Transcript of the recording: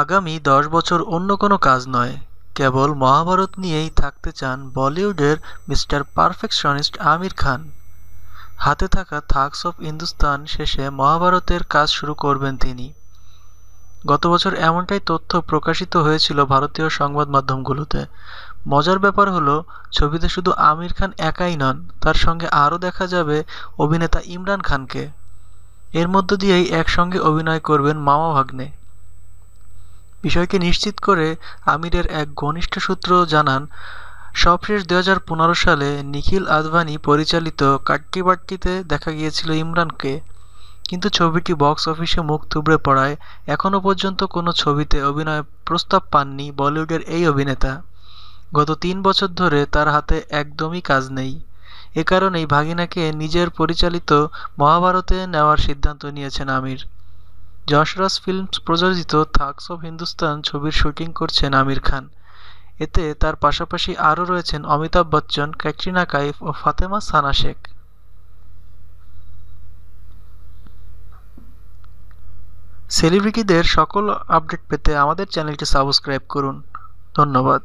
আগামী দশ বছর অন্য কোনো কাজ নয়। কেবল মহাভারত নিয়েই থাকতে চান বলিউডের মিস্টার পারফেকশনিস্ট আমির খান। হাতে থাকা থাকস অফ হিন্দুস্তান শেষে মহাভারতের কাজ শুরু করবেন তিনি। গত বছর এমনটাই তথ্য প্রকাশিত হয়েছিল ভারতীয় সংবাদ মাধ্যমগুলোতে। মজার ব্যাপার হলো, ছবিতে শুধু আমির খান একাই নন, তার সঙ্গে আরও দেখা যাবে অভিনেতা ইমরান খানকে। এর মধ্য দিয়েই একসঙ্গে অভিনয় করবেন মামা ভাগ্নে। বিষয়কে নিশ্চিত করে আমিরের এক ঘনিষ্ঠ সূত্র জানান, সবশেষ দু হাজার পনেরো সালে নিখিল আদভানি পরিচালিত কাট্টি বাট্টিতে দেখা গিয়েছিল ইমরানকে। কিন্তু ছবিটি বক্স অফিসে মুখ থুবড়ে পড়ায় এখনও পর্যন্ত কোনো ছবিতে অভিনয় প্রস্তাব পাননি বলিউডের এই অভিনেতা। গত তিন বছর ধরে তার হাতে একদমই কাজ নেই। এ কারণেই ভাগিনাকে নিজের পরিচালিত মহাভারতে নেওয়ার সিদ্ধান্ত নিয়েছেন আমির। যশরাজ ফিল্মস প্রযোজিত থাকস অফ হিন্দুস্তান ছবির শুটিং করছেন আমির খান। এতে তার পাশাপাশি আরও রয়েছেন অমিতাভ বচ্চন, ক্যাটরিনা কাইফ ও ফাতেমা সানা শেখ। সেলিব্রিটিদের সকল আপডেট পেতে আমাদের চ্যানেলটি সাবস্ক্রাইব করুন। ধন্যবাদ।